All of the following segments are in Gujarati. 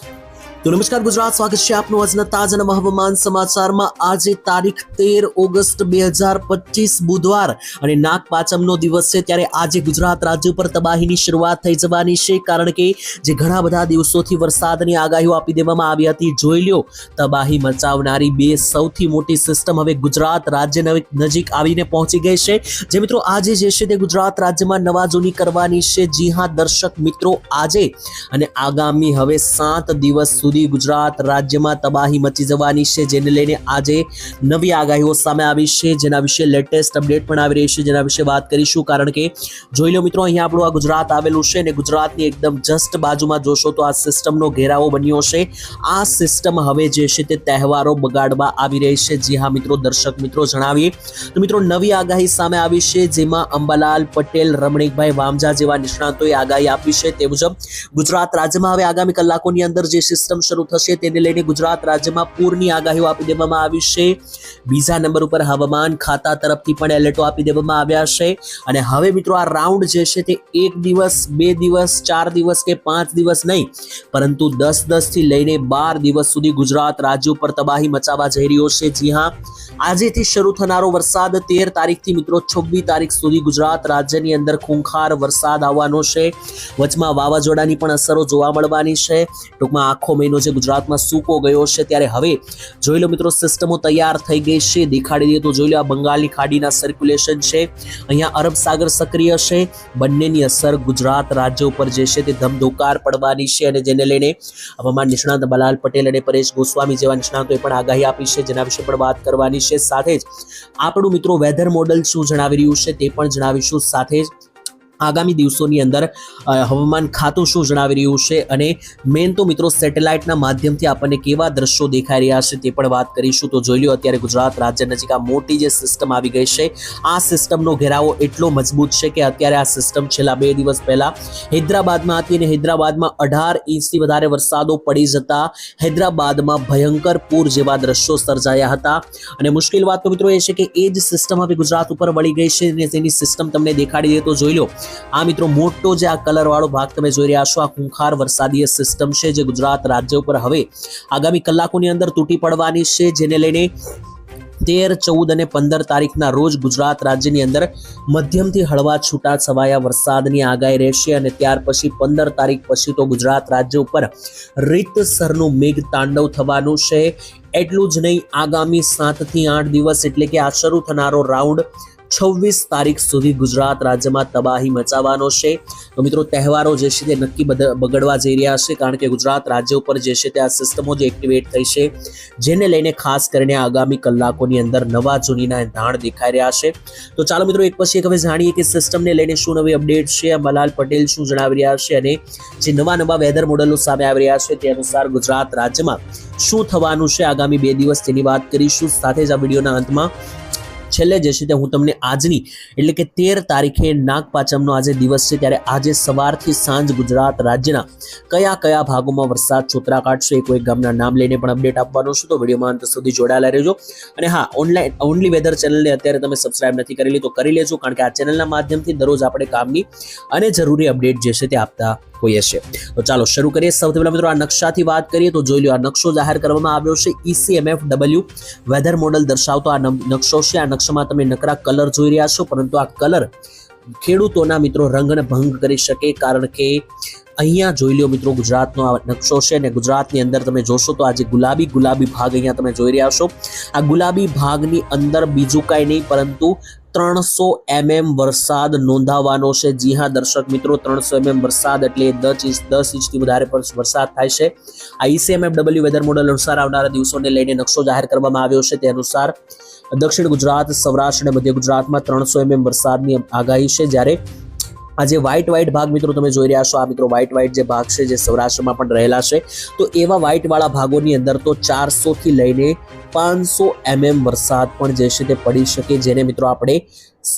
Thank you. તો નમસ્કાર, ગુજરાત. સ્વાગત છે આપનું આજના તાજા નવા સમાચારમાં. આજે તારીખ તેર ઓગસ્ટ બે હજાર પચીસ બુધવાર અને નાગ પાંચમનો દિવસ છે. ત્યારે આજે ગુજરાત રાજ્ય ઉપર તબાહીની શરૂઆત થઈ જવાની છે. કારણ કે જે ઘણા બધા દિવસોથી વરસાદની આગાહીઓ આપી દેવામાં આવી હતી. જોઈ લ્યો, તબાહી મચાવનારી બે સૌથી મોટી સિસ્ટમ હવે ગુજરાત રાજ્ય નજીક આવીને પહોંચી ગઈ છે. જે મિત્રો, આજે જે છે તે ગુજરાત રાજ્યમાં નવા જૂની કરવાની છે. જી હા, દર્શક મિત્રો, આજે અને આગામી હવે સાત દિવસ સુધી ગુજરાત રાજ્યમાં તબાહી મચી જવાની છે, જેને લઈને આજે નવી આગાહીઓ સામે આવી છે. જેના વિશે લેટેસ્ટ અપડેટ પણ આવી રહી છે. જેના વિશે વાત કરીશું, કારણ કે જોઈ લો મિત્રો, અહીંયા આપણું આ ગુજરાત આવેલું છે અને ગુજરાતની એકદમ જસ્ટ બાજુમાં જોશો તો આ સિસ્ટમનો ઘેરાવો બન્યો છે. આ સિસ્ટમ હવે જે છે તે તહેવારો બગાડવા આવી રહી છે. જી હા મિત્રો, દર્શક મિત્રો જણાવીએ. તો મિત્રો, નવી આગાહી સામે આવી છે, જેમાં અંબાલાલ પટેલ, રમણીકભાઈ વામજા જેવા નિષ્ણાતોએ આગાહી આપી છે. તે મુજબ ગુજરાત રાજ્યમાં હવે આગામી કલાકોની અંદર જે સિસ્ટમ શરૂ થશે તેને લઈને ગુજરાત રાજ્યમાં પૂરની આગાહીઓ આપી દેવામાં આવી છે. બીજા નંબર ઉપર હવામાન ખાતા તરફથી પણ એલર્ટો આપી દેવામાં આવ્યા છે. અને હવે મિત્રો આ રાઉન્ડ જે છે તે એક દિવસ, બે દિવસ, ચાર દિવસ કે પાંચ દિવસ નહીં, પરંતુ દસ દસથી લઈને બાર દિવસ સુધી ગુજરાત રાજ્ય ઉપર તબાહી મચાવવા જઈ રહ્યો છે. જી હા, આજેથી શરૂ થનારો વરસાદ તેર તારીખથી મિત્રો છવ્વીસ તારીખ સુધી ગુજરાત રાજ્યની અંદર ખૂંખાર વરસાદ આવવાનો છે. વચમાં વાવાઝોડાની પણ અસરો જોવા મળવાની છે. ટૂંકમાં આખો મહિનો જે ગુજરાતમાં સૂકો ગયો છે ત્યારે હવે જોઈ લો મિત્રો સિસ્ટમો તૈયાર થઈ ગઈ છે. દેખાડી દઈએ તો જોઈ લો આ બંગાળની ખાડીના સર્ક્યુલેશન છે. અહીંયા અરબ સાગર સક્રિય છે. બંનેની અસર ગુજરાત રાજ્ય ઉપર જે છે તે ધમધોકાર પડવાની છે અને જેને લઈને હવામાન નિષ્ણાંત બલાલ પટેલ અને પરેશ ગોસ્વામી જેવા નિષ્ણાંતોએ પણ આગાહી આપી છે, જેના વિશે પણ વાત કરવાની છે. સાથે જ આપણું મિત્રો વેધર મોડલ શું જણાવી રહ્યું છે તે પણ જણાવીશું. સાથે જ આગામી દિવસોની અંદર હવામાન ખાતું શું જણાવી રહ્યું છે? અને મેન તો મિત્રો સેટેલાઇટના માધ્યમથી આપણને કેવા દ્રશ્યો દેખાઈ રહ્યા છે તે પણ વાત કરીશું. તો જોઈ લો અત્યારે ગુજરાત રાજ્ય નજીક આ મોટી જે સિસ્ટમ આવી ગઈ છે. આ સિસ્ટમનો ઘેરાવો એટલો મજબૂત છે કે અત્યારે આ સિસ્ટમ છેલ્લા બે દિવસ પહેલા હૈદરાબાદમાં હતી અને હૈદરાબાદમાં અઢાર ઇંચથી વધારે વરસાદો પડી જતા હૈદરાબાદમાં ભયંકર પૂર જેવા દ્રશ્યો સર્જાયા હતા. અને મુશ્કેલ વાત તો મિત્રો એ છે કે એ જ સિસ્ટમ હવે ગુજરાત ઉપર વળી ગઈ છે અને તેની સિસ્ટમ તમને દેખાડી દે તો જોઈ લો આ મિત્રો મોટો જે આ કલર વાળો ભાગ તમે જોઈ રહ્યા છો, આ ખૂંખાર વરસાદીય સિસ્ટમ છે જે ગુજરાત રાજ્ય ઉપર હવે આગામી કલાકોની અંદર તૂટી પડવાની છે, જેને લઈને તેર, ચૌદ અને પંદર તારીખના રોજ ગુજરાત રાજ્યની અંદર મધ્યમથી હળવા છૂટા છવાયા વરસાદની આગાહી રહેશે અને ત્યાર પછી પંદર તારીખ પછી તો ગુજરાત રાજ્ય ઉપર રીતસરનું મેઘ તાંડવ થવાનું છે. એટલું જ નહીં, આગામી સાતથી આઠ દિવસ એટલે કે આ શરૂ થનારો રાઉન્ડ છવ્વીસ તારીખ સુધી ગુજરાત રાજ્યમાં તબાહી મચાવવાનો છે. તો મિત્રો, તહેવારો જે છે તે નક્કી બગડવા જઈ રહ્યા છે, કારણ કે ગુજરાત રાજ્ય ઉપર જે છે તે આ સિસ્ટમો જે એક્ટિવેટ થઈ છે, જેને લઈને ખાસ કરીને આગામી કલાકોની અંદર નવા જૂનીના ધાણ દેખાઈ રહ્યા છે. તો ચાલો મિત્રો, એક પછી એક હવે જાણીએ કે સિસ્ટમને લઈને શું નવી અપડેટ છે. અંબાલાલ પટેલ શું જણાવી રહ્યા છે અને જે નવા નવા વેધર મોડલો સામે આવી રહ્યા છે તે અનુસાર ગુજરાત રાજ્યમાં શું થવાનું છે? આગામી બે દિવસ તેની વાત કરીશું. સાથે જ આ વિડીયોના અંતમાં છેલ્લે જે છે તે હું તમને આજની, એટલે કે તેર તારીખે નાગપાંચમનો આજે દિવસ છે, ત્યારે આજે સવારથી સાંજ ગુજરાત રાજ્યના કયા કયા ભાગોમાં વરસાદ છોતરા કાઢશે કોઈ ગામના નામ લઈને પણ અપડેટ આપવાનો છું, તો વિડીયોમાં અંત સુધી જોડાયેલા રહેજો. અને હા ઓનલાઈન ઓનલી વેધર ચેનલને અત્યારે તમે સબસ્ક્રાઇબ નથી કરેલી તો કરી લેજો, કારણ કે આ ચેનલના માધ્યમથી દરરોજ આપણે કામની અને જરૂરી અપડેટ જે છે તે આપતા હોઈએ છીએ. તો ચાલો શરૂ કરીએ. સૌથી પહેલા મિત્રો આ નકશાથી વાત કરીએ, તો જોઈ લો આ નકશો જાહેર કરવામાં આવ્યો છે. ઈસીએમએફ ડબલ્યુ વેધર મોડલ દર્શાવતો આ નકશો છે. આ નકશામાં તમે નકરા કલર જોઈ રહ્યા છો, પરંતુ આ કલર ખેડૂતોના મિત્રો રંગને ભંગ કરી શકે કારણ કે અહીંયા જોઈ લો મિત્રો ગુજરાતનો આ નકશો છે અને ગુજરાતની અંદર તમે જોશો તો આજે ગુલાબી ગુલાબી ભાગ અહીંયા તમે જોઈ રહ્યા છો, આ ગુલાબી ભાગની અંદર બીજું કાંઈ નહીં પરંતુ ત્રણસો એમએમ વરસાદ નોંધાવાનો છે. જી હા, દર્શક મિત્રો, ત્રણસો એમએમ વરસાદ એટલે દસ ઇંચ, દસ ઇંચથી વધારે પણ વરસાદ થાય છે. આ ઈસીએમએફ ડબલ્યુ વેધર મોડલ અનુસાર આવનારા દિવસોને લઈને નકશો જાહેર કરવામાં આવ્યો છે. તે અનુસાર દક્ષિણ ગુજરાત, સૌરાષ્ટ્ર અને મધ્ય ગુજરાતમાં ત્રણસો એમએમ વરસાદની આગાહી છે. જ્યારે આ જે વ્હાઇટ વ્હાઇટ ભાગ મિત્રો તમે જોઈ રહ્યા છો, આ મિત્રો વ્હાઇટ વ્હાઇટ જે ભાગ છે જે સૌરાષ્ટ્રમાં પણ રહેલા છે. તો એવા વ્હાઇટ વાળા ભાગોની અંદર તો ચારસો થી લઈને પાંચસો એમએમ વરસાદ પણ જે છે તે પડી શકે, જેને મિત્રો આપણે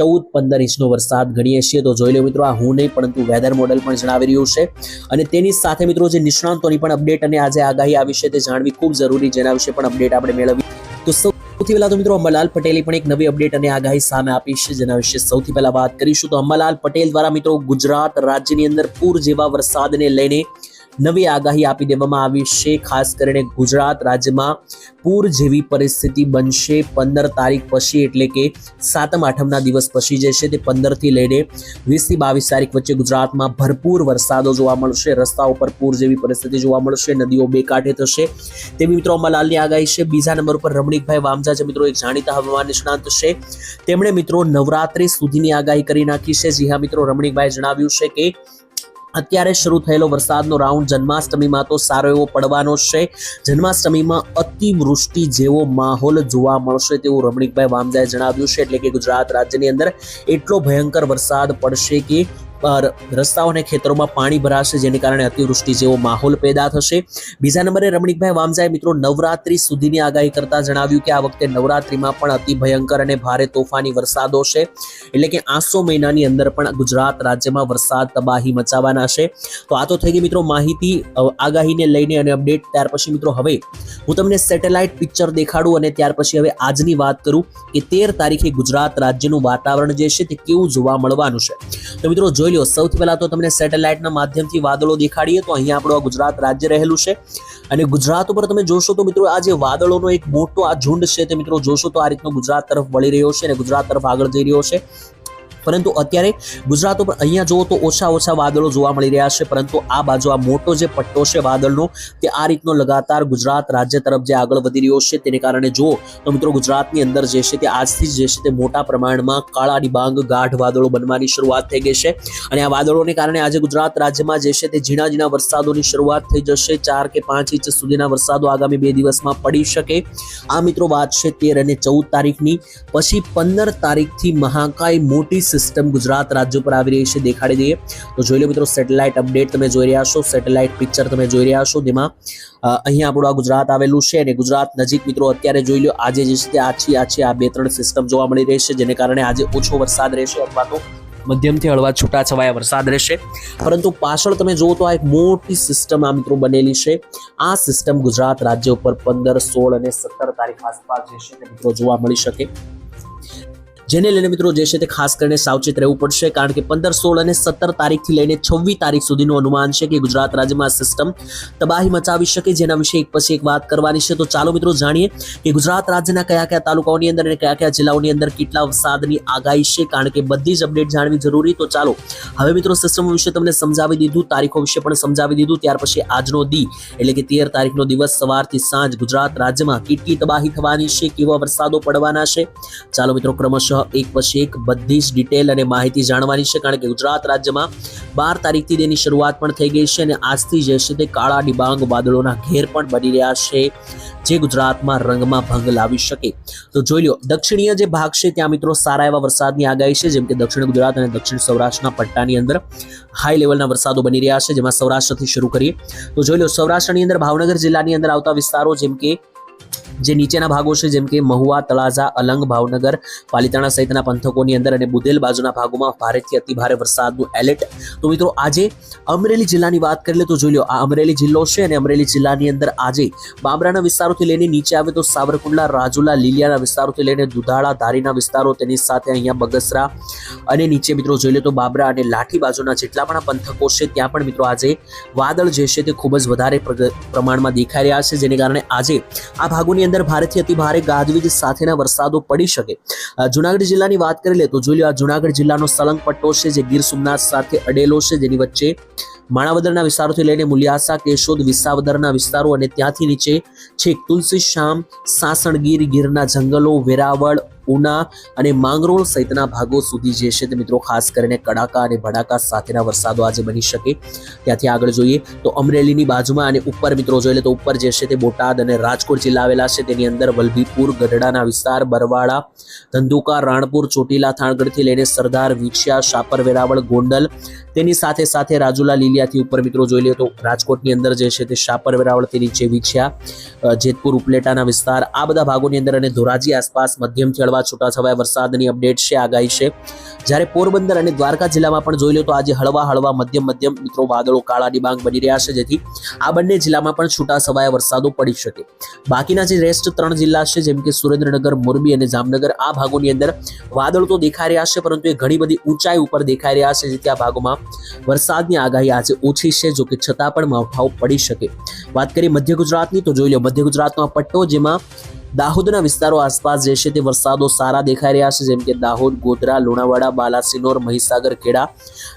ચૌદ પંદર ઇંચનો વરસાદ ગણીએ છીએ. તો જોઈ લો મિત્રો, આ હું નહીં, પરંતુ વેધર મોડલ પણ જણાવી રહ્યું છે. અને તેની સાથે મિત્રો જે નિષ્ણાંતોની પણ અપડેટ અને આજે આગાહી આવી છે તે જાણવી ખૂબ જરૂરી, જેના વિશે પણ અપડેટ આપણે મેળવી સૌથી પહેલા તો મિત્રો અંબાલાલ પટેલે પણ એક નવી અપડેટ અને આગાહી સામે આપી છે, જેના વિશે સૌથી પહેલા વાત કરીશું. તો અંબાલાલ પટેલ દ્વારા મિત્રો ગુજરાત રાજ્યની અંદર પૂર જેવા વરસાદને લઈને નવી આગાહી આપી દેવામાં આવી છે, ખાસ કરીને ગુજરાત રાજ્યમાં પૂર જેવી પરિસ્થિતિ બનશે પંદર તારીખ પછી, એટલે કે સાતમ આઠમના દિવસ પછી જે છે તે પંદરથી લઈને વીસથી બાવીસ તારીખ વચ્ચે ગુજરાતમાં ભરપૂર વરસાદો જોવા મળશે, રસ્તા ઉપર પૂર જેવી પરિસ્થિતિ જોવા મળશે, નદીઓ બે કાંઠે થશે. તેવી મિત્રો અંબાલાલની આગાહી છે, બીજા નંબર ઉપર રમણીકભાઈ વામજા જે મિત્રો એક જાણીતા હવામાન નિષ્ણાંત છે. તેમણે મિત્રો નવરાત્રી સુધીની આગાહી કરી નાખી છે. જી હા, મિત્રો રમણીકભાઈ જણાવ્યું છે કે અત્યારે શરૂ થયેલો વરસાદનો રાઉન્ડ જન્માષ્ટમીમાં તો સારો એવો પડવાનો છે. જન્માષ્ટમીમાં અતિવૃષ્ટિ જેવો માહોલ જોવા મળશે તેવું રમણીકભાઈ વામજાએ જણાવ્યું છે. એટલે કે ગુજરાત રાજ્યની અંદર એટલો ભયંકર વરસાદ પડશે કે રસ્તાઓ અને ખેતરોમાં પાણી ભરાશે, જેને કારણે અતિવૃષ્ટિ જેવો માહોલ પેદા થશે. બીજા નંબરે રમણીકભાઈ વામજાએ મિત્રો, નવરાત્રી સુધીની આગાહી કરતા જણાવ્યું કે આ વખતે નવરાત્રીમાં પણ અતિ ભયંકર અને ભારે તોફાની વરસાદો છે. એટલે કે આસો મહિનાની અંદર પણ ગુજરાત રાજ્યમાં વરસાદ તબાહી મચાવવાના છે. તો આ તો થઈ ગઈ, મિત્રો, માહિતી આગાહીને લઈને અને અપડેટ. ત્યાર પછી, મિત્રો, હવે હું તમને સેટેલાઇટ પિક્ચર દેખાડું અને ત્યાર પછી હવે આજની વાત કરું કે તેર તારીખે ગુજરાત રાજ્યનું વાતાવરણ જે છે તે કેવું જોવા મળવાનું છે. તો મિત્રો, જોઈ લો સૌથી પહેલા તો તમને સેટેલાઇટના માધ્યમથી વાદળો દેખાડીએ તો અહીંયા આપણું આ ગુજરાત રાજ્ય રહેલું છે. અને ગુજરાત ઉપર તમે જોશો તો મિત્રો આ જે વાદળોનો એક મોટો આ ઝુંડ છે તે મિત્રો જોશો તો આ રીતનો ગુજરાત તરફ વળી રહ્યો છે અને ગુજરાત તરફ આગળ જઈ રહ્યો છે. પરંતુ અત્યારે ગુજરાત ઉપર અહીંયા જુઓ તો ઓછા ઓછા વાદળો જોવા મળી રહ્યા છે. પરંતુ આ બાજુ આ મોટો જે પટ્ટો છે વાદળનો, તે આ રીતનો લગાતાર ગુજરાત રાજ્ય તરફ જે આગળ વધી રહ્યો છે, તેને કારણે જુઓ તો મિત્રો ગુજરાતની અંદર જે છે તે આજથી જ છે તે મોટા પ્રમાણમાં કાળા ડિબાંગ ગાઢ વાદળો બનવાની શરૂઆત થઈ ગઈ છે. અને આ વાદળોને કારણે આજે ગુજરાત રાજ્યમાં જે છે તે ઝીણા ઝીણા વરસાદોની શરૂઆત થઈ જશે. ચાર કે પાંચ ઇંચ સુધીના વરસાદો આગામી બે દિવસમાં પડી શકે. આ મિત્રો વાત છે તેર અને ચૌદ તારીખની. પછી પંદર તારીખથી મહાકાય મોટી સિસ્ટમ ગુજરાત રાજ્ય પર આવી રહી છે દેખાડી દઈએ. તો જોઈ લો મિત્રો સેટેલાઇટ અપડેટ તમે જોઈ રહ્યા છો સેટેલાઇટ પિક્ચર તમે જોઈ રહ્યા છો. અ, અહીંયા આપણું આ ગુજરાત આવેલું છે અને ગુજરાત નજીક મિત્રો અત્યારે જોઈ લો આજે જે છે તે આછી આછી આ બે ત્રણ સિસ્ટમ જોવા મળી રહી છે જેને કારણે આજે ઓછો વરસાદ રહેશે અથવા તો મધ્યમથી હળવા છૂટાછવાયા વરસાદ રહેશે. પરંતુ પાછળ તમે જુઓ તો આ એક મોટી સિસ્ટમ આ મિત્રો બનેલી છે. આ સિસ્ટમ ગુજરાત રાજ્ય ઉપર પંદર સોળ અને સત્તર તારીખ આસપાસ જે છે મિત્રો જોવા મળી શકે. જેને લઈને મિત્રો જે છે તે ખાસ કરીને સાવચેત રહેવું પડશે, કારણ કે પંદર, સોળ અને સત્તર તારીખથી લઈને છવ્વીસ તારીખ સુધીનું અનુમાન છે કે ગુજરાત રાજ્યમાં સિસ્ટમ તબાહી મચાવી શકે જેના વિશે એક પછી એક વાત કરવાની છે. તો ચાલો મિત્રો જાણીએ કે ગુજરાત રાજ્યના કયા કયા તાલુકાઓની અંદર અને કયા કયા જિલ્લાઓની અંદર કેટલા વરસાદની આગાહી છે, કારણ કે બધી જ અપડેટ જાણવી જરૂરી. તો ચાલો હવે મિત્રો સિસ્ટમ વિશે તમને સમજાવી દીધું, તારીખો વિશે પણ સમજાવી દીધું. ત્યાર પછી આજનો દી, એટલે કે તેર તારીખનો દિવસ સવારથી સાંજ ગુજરાત રાજ્યમાં કેટલી તબાહી થવાની છે, કેવા વરસાદો પડવાના છે. ચાલો મિત્રો ક્રમશઃ એક પછી એક બધી જ ડિટેલ અને માહિતી જાણવાની છે, કારણ કે ગુજરાત રાજ્યમાં બાર તારીખથી તેની શરૂઆત પણ થઈ ગઈ છે અને આજથી જે છે તે કાળા ડિબાંગ વાદળોના ઘેર પણ બની રહ્યા છે, જે ગુજરાતમાં રંગમાં ભંગ લાવી શકે. તો જોઈ લો દક્ષિણીય જે ભાગ છે, ત્યાં મિત્રો સારા એવા વરસાદની આગાહી છે, જેમ કે દક્ષિણ ગુજરાત અને દક્ષિણ સૌરાષ્ટ્રના પટ્ટાની અંદર હાઈ લેવલના વરસાદો બની રહ્યા છે, જેમાં સૌરાષ્ટ્રથી શરૂ કરીએ. તો જોઈ લો સૌરાષ્ટ્રની અંદર ભાવનગર જિલ્લાની અંદર આવતા વિસ્તારો જેમ કે જે નીચેના ભાગો છે, જેમ કે મહુવા, તળાજા, અલંગ, ભાવનગર, પાલિતાણા સહિતના પંથકોની અંદર અને બુધેલ બાજુના ભાગોમાં ભારેથી અતિ ભારે વરસાદનું એલર્ટ તો મિત્રો, આજે અમરેલી જિલ્લાની વાત કરી લે તો જોઈ લો આ અમરેલી જિલ્લો છે અને અમરેલી જિલ્લાની અંદર આજે બાબરાના વિસ્તારોથી લઈને નીચે આવે તો સાવરકુંડલા, રાજુલા, લીલિયાના વિસ્તારોથી લઈને દુધાળા, ધારીના વિસ્તારો તેની સાથે અહીંયા બગસરા અને નીચે મિત્રો જોઈ લે તો બાબરા અને લાઠી બાજુના જેટલા પણ પંથકો છે, ત્યાં પણ મિત્રો આજે વાદળ જે છે તે ખૂબ જ વધારે પ્રમાણમાં દેખાઈ રહ્યા છે, જેને કારણે આજે આ ભાગોની ભારેથી અતિ ભારે ગાજવીજ સાથેના વરસાદો પડી શકે. જુનાગઢ જિલ્લાની વાત કરી લે તો જોઈ આ જુનાગઢ જિલ્લાનો સલંગ પટ્ટો છે જે ગીર સોમનાથ સાથે અડેલો છે. જેની વચ્ચે માણાવદરના વિસ્તારોથી લઈને મુલિયાસા, કેશોદ, વિસાવદરના વિસ્તારો અને ત્યાંથી નીચે છેક તુલસી શ્યામ સાસણગીર ગીરના જંગલો, વેરાવળ ઉના અને માંગરોળ સહિતના ભાગો સુધી જે છે તે મિત્રો ખાસ કરીને કડાકા અને ભડાકા સાથેના વરસાદો આજે બની શકે. ત્યાંથી આગળ જોઈએ તો અમરેલીની બાજુમાં અને ઉપર મિત્રો જોઈએ તો ઉપર જે છે તે બોટાદ અને રાજકોટ જિલ્લા આવેલા છે. તેની અંદર વલભીપુર, ગઢડાના વિસ્તાર બરવાડા ધંધુકા, રાણપુર, ચોટીલા, થાણગઢથી લઈને સરદાર, વિછિયા, શાપર, વેરાવળ, ગોંડલ. તેની સાથે સાથે રાજુલા, લીલિયાથી ઉપર મિત્રો જોઈ લઈએ તો રાજકોટની અંદર જે છે તે શાપર વેરાવળથી નીચે વિછિયા જેતપુર, ઉપલેટાના વિસ્તાર, આ બધા ભાગોની અંદર અને ધોરાજી આસપાસ મધ્યમથી હળવા છૂટાછવાયા વરસાદની અપડેટ છે, આગાહી છે. જ્યારે પોરબંદર અને દ્વારકા જિલ્લામાં પણ જોઈ લો તો આજે હળવા હળવા મધ્યમ મધ્યમ મિત્રો વાદળો કાળા ડિબાંગ બની રહ્યા છે, જેથી આ બંને જિલ્લામાં પણ છૂટાછવાયા વરસાદો પડી શકે. બાકીના જે રેસ્ટ ત્રણ જિલ્લા છે, જેમ કે સુરેન્દ્રનગર, મોરબી અને જામનગર, આ ભાગોની અંદર વાદળ તો દેખાઈ રહ્યા છે, પરંતુ એ ઘણી બધી ઊંચાઈ ઉપર દેખાઈ રહ્યા છે, જેથી આ ભાગોમાં વરસાદની આગાહી આજે ઓછી છે જો કે છતાં પણ માવઠાઓ પડી શકે. વાત કરીએ મધ્ય ગુજરાતની, તો જોઈ લો મધ્ય ગુજરાતનો પટ્ટો, જેમાં દાહોદના વિસ્તારો આસપાસ જે છે તે વરસાદો સારા દેખાઈ રહ્યા છે, જેમ કે દાહોદ, ગોધરા, લુણાવાડા, બાલાસિનોર, મહીસાગર, ખેડા.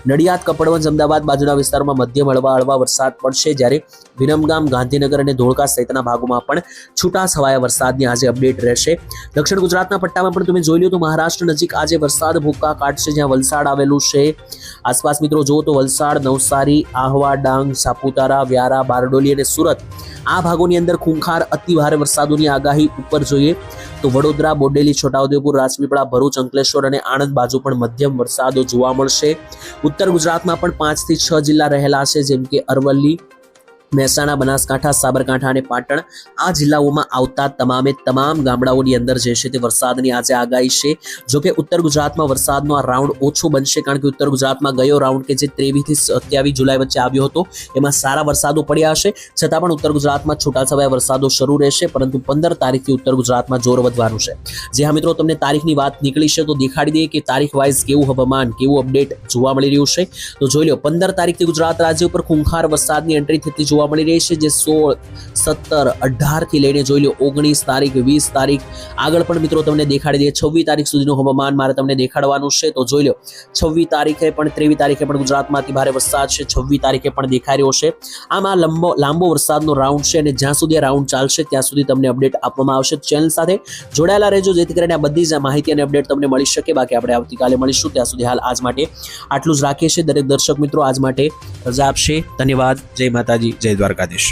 નડિયાદ, કપડવંજ, અમદાવાદ બાજુના વિસ્તારોમાં મધ્યમ હળવા હળવા વરસાદ પડશે, જ્યારે વિરમગામ, ગાંધીનગર અને ધોળકા સહિતના ભાગોમાં પણ છૂટા છવાયા વરસાદની આજે અપડેટ રહેશે. દક્ષિણ ગુજરાતના પટ્ટામાં પણ તમે જોઈ લો તો મહારાષ્ટ્ર નજીક આજે વરસાદ ભૂકા કાઢશે, જ્યાં વલસાડ આવેલું છે. આસપાસ મિત્રો જુઓ તો વલસાડ, નવસારી, આહવા, ડાંગ, સાપુતારા, વ્યારા, બારડોલી અને સુરત આ ભાગોની અંદર ખૂંખાર અતિભારે વરસાદોની આગાહી ઉપર જોઈએ તો વડોદરા, બોડેલી, છોટાઉદેપુર, રાજપીપળા, ભરૂચ, અંકલેશ્વર અને આણંદ બાજુ પણ મધ્યમ વરસાદો જોવા મળશે. ઉત્તર ગુજરાતમાં પણ પાંચથી છ જિલ્લા રહેલા છે જેમ કે અરવલ્લી મહેસાણા, બનાસકાંઠા, સાબરકાંઠા અને પાટણ આ જિલ્લાઓમાં આવતા તમામે તમામ ગામડાઓની અંદર જે છે તે વરસાદની આજે આગાહી છે. જો કે ઉત્તર ગુજરાતમાં વરસાદનો આ રાઉન્ડ ઓછો બનશે કારણ કે ઉત્તર ગુજરાતમાં ગયો રાઉન્ડ કે જે ત્રેવીસથી સત્યાવીસ જુલાઈ વચ્ચે આવ્યો હતો, એમાં સારા વરસાદો પડ્યા હશે. છતાં પણ ઉત્તર ગુજરાતમાં છૂટાછવાયા વરસાદો શરૂ રહેશે, પરંતુ પંદર તારીખથી ઉત્તર ગુજરાતમાં જોર વધવાનું છે. જે હા મિત્રો, તમને તારીખની વાત નીકળી છે તો દેખાડી દઈએ કે તારીખ વાઇઝ કેવું હવામાન, કેવું અપડેટ જોવા મળી રહ્યું છે. તો જોઈ લો પંદર તારીખથી ગુજરાત રાજ્ય ઉપર ખૂંખાર વરસાદની એન્ટ્રી થતી જોવા મળી રહી છે, જે સોળ, સત્તર, અઢારથી લઈને જોઈ લો, ઓગણીસ તારીખ, વીસ તારીખ. આગળ પણ મિત્રો તમને દેખાડી દઈએ, છવ્વીસ તારીખ સુધીનું હવામાન મારે તમને દેખાડવાનું છે. તો જોઈ લો, છવ્વીસ તારીખે પણ, ત્રેવીસ તારીખે પણ ગુજરાતમાંથી ભારે વરસાદ છે, છવ્વીસ તારીખે પણ દેખાઈ રહ્યો છે. આમાં લંબો, લાંબો વરસાદનો રાઉન્ડ છે અને જ્યાં સુધી આ રાઉન્ડ ચાલશે, ત્યાં સુધી તમને અપડેટ આપવામાં આવશે. ચેનલ સાથે જોડાયેલા રહેજો, જેથી કરીને આ બધી જ માહિતી અને અપડેટ તમને મળી શકે. બાકી આપણે આવતીકાલે મળીશું. ત્યાં સુધી હાલ આજ માટે આટલું જ રાખીએ છીએ. દરેક દર્શક મિત્રો આજ માટે રજા આપશે. ધન્યવાદ. જય માતાજી. જય દ્વારકાધીશ.